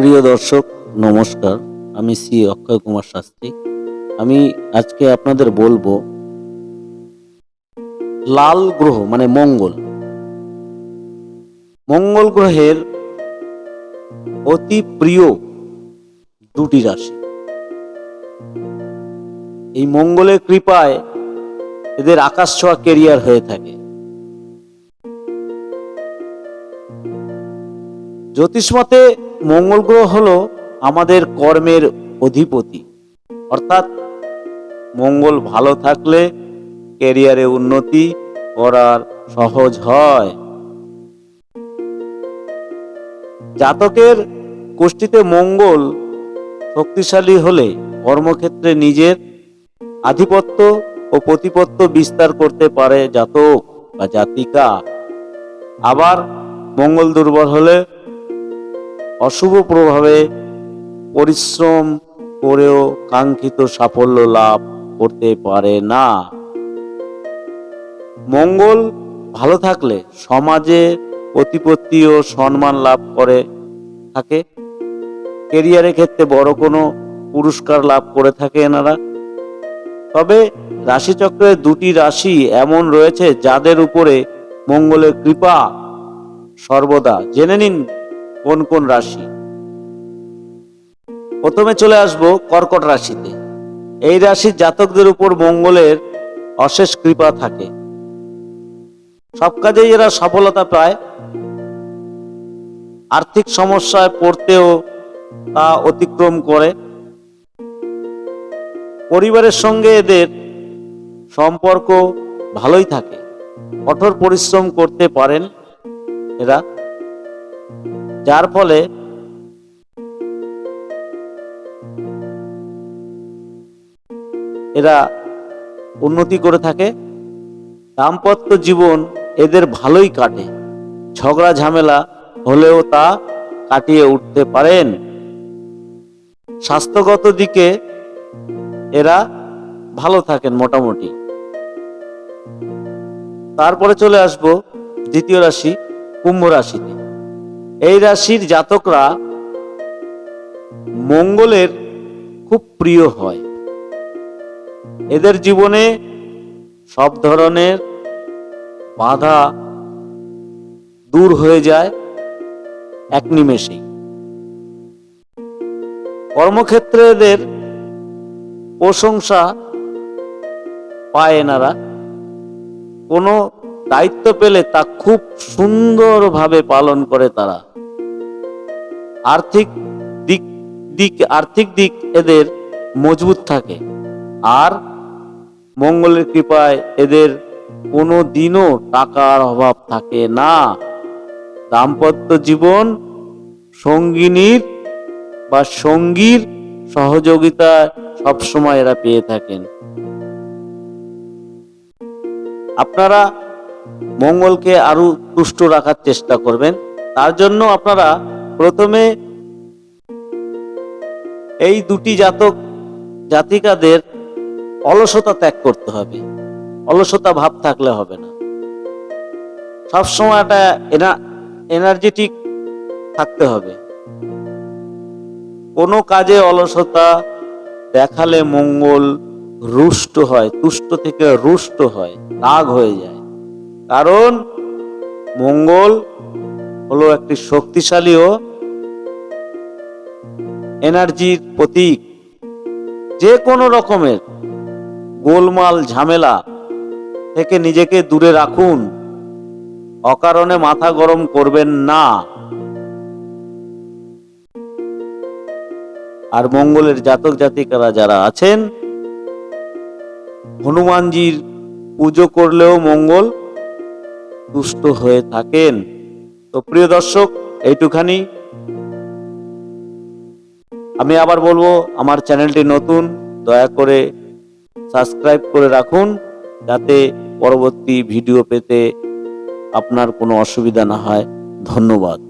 প্রিয় দর্শক, নমস্কার। আমি শ্রী অক্ষয় কুমার শাস্ত্রী। আমি আজকে আপনাদের বলব, লাল গ্রহ মানে মঙ্গল। মঙ্গল গ্রহের অতি প্রিয় দুটি রাশি। এই মঙ্গলের কৃপায় এদের আকাশ ছোঁয়া কেরিয়ার হয়ে থাকে। জ্যোতিষমতে মঙ্গল গ্রহ হল আমাদের কর্মের অধিপতি। অর্থাৎ মঙ্গল ভালো থাকলে ক্যারিয়ারে উন্নতি করার সহজ হয়। জাতকের গোষ্ঠীতে মঙ্গল শক্তিশালী হলে কর্মক্ষেত্রে নিজের আধিপত্য ও প্রতিপত্ত বিস্তার করতে পারে জাতক বা জাতিকা। আবার মঙ্গল দুর্বল হলে অশুভ প্রভাবে পরিশ্রম করেও কাঙ্ক্ষিত সাফল্য লাভ করতে পারে না। মঙ্গল ভালো থাকলে সমাজে প্রতিপত্তি ও সম্মান লাভ করে, থাকে। কেরিয়ারের ক্ষেত্রে বড় কোনো পুরস্কার লাভ করে থাকে এনারা। তবে রাশিচক্রের দুটি রাশি এমন রয়েছে যাদের উপরে মঙ্গলের কৃপা সর্বদা। জেনে নিন কোন কোন রাশি? প্রথমে চলে আসব কর্কট রাশিতে। এই রাশির জাতকদের উপর মঙ্গলের অশেষ কৃপা থাকে। সব কাজেই এরা সফলতা পায়। আর্থিক সমস্যায় পড়তেও তা অতিক্রম করে। পরিবারের সঙ্গে এদের সম্পর্ক ভালোই থাকে। কঠোর পরিশ্রম করতে পারেন এরা। যার ফলে এরা উন্নতি করে থাকে। দাম্পত্য জীবন এদের ভালোই কাটে। ঝগড়া, ঝামেলা হলেও তা কাটিয়ে উঠতে পারেন। স্বাস্থ্যগত দিকে এরা ভালো থাকেন মোটামুটি। তারপরে চলে আসব দ্বিতীয় রাশি, কুম্ভ রাশিতে। এই রাশির জাতকরা মঙ্গলের খুব প্রিয় হয়। এদের জীবনে সব ধরনের বাধা দূর হয়ে যায় এক নিমেষেই। কর্মক্ষেত্রে এদের প্রশংসা পায় এনারা। কোনো দায়িত্ব পেলে তা খুব সুন্দরভাবে পালন করে তারা। আর্থিক দিক দিক, আর্থিক দিক এদের মজবুত থাকে। আর মঙ্গলের কৃপায় এদের কোনো দিনও টাকার অভাব থাকে না। দাম্পত্য জীবন সঙ্গিনীর বা সঙ্গীর সহযোগিতা সবসময় এরা পেয়ে থাকেন। আপনারা মঙ্গলকে আরও তুষ্ট রাখার চেষ্টা করবেন। তার জন্য আপনারা প্রথমে এই দুটি জাতক জাতিকাদের অলসতা ত্যাগ করতে হবে। অলসতা ভাব থাকলে হবে না। সবসময় একটা এনার্জেটিক থাকতে হবে। কোনো কাজে অলসতা দেখালে মঙ্গল রুষ্ট হয়, তুষ্ট থেকে রুষ্ট হয়, রাগ হয়ে যায়। কারণ মঙ্গল হলো একটি শক্তিশালী ও এনার্জির প্রতীক। যে কোনো রকমের গোলমাল ঝামেলা থেকে নিজেকে দূরে রাখুন। অকারণে মাথা গরম করবেন না। আর মঙ্গলের জাতক জাতিকারা যারা আছেন, হনুমানজির পুজো করলেও মঙ্গল তুষ্ট হয়ে থাকেন। তো প্রিয় দর্শক, এইটুখানি। আমি আবার বলব, আমার চ্যানেলটি নতুন, দয়া করে সাবস্ক্রাইব করে রাখুন, যাতে পরবর্তী ভিডিও পেতে আপনার কোনো অসুবিধা না হয়। ধন্যবাদ।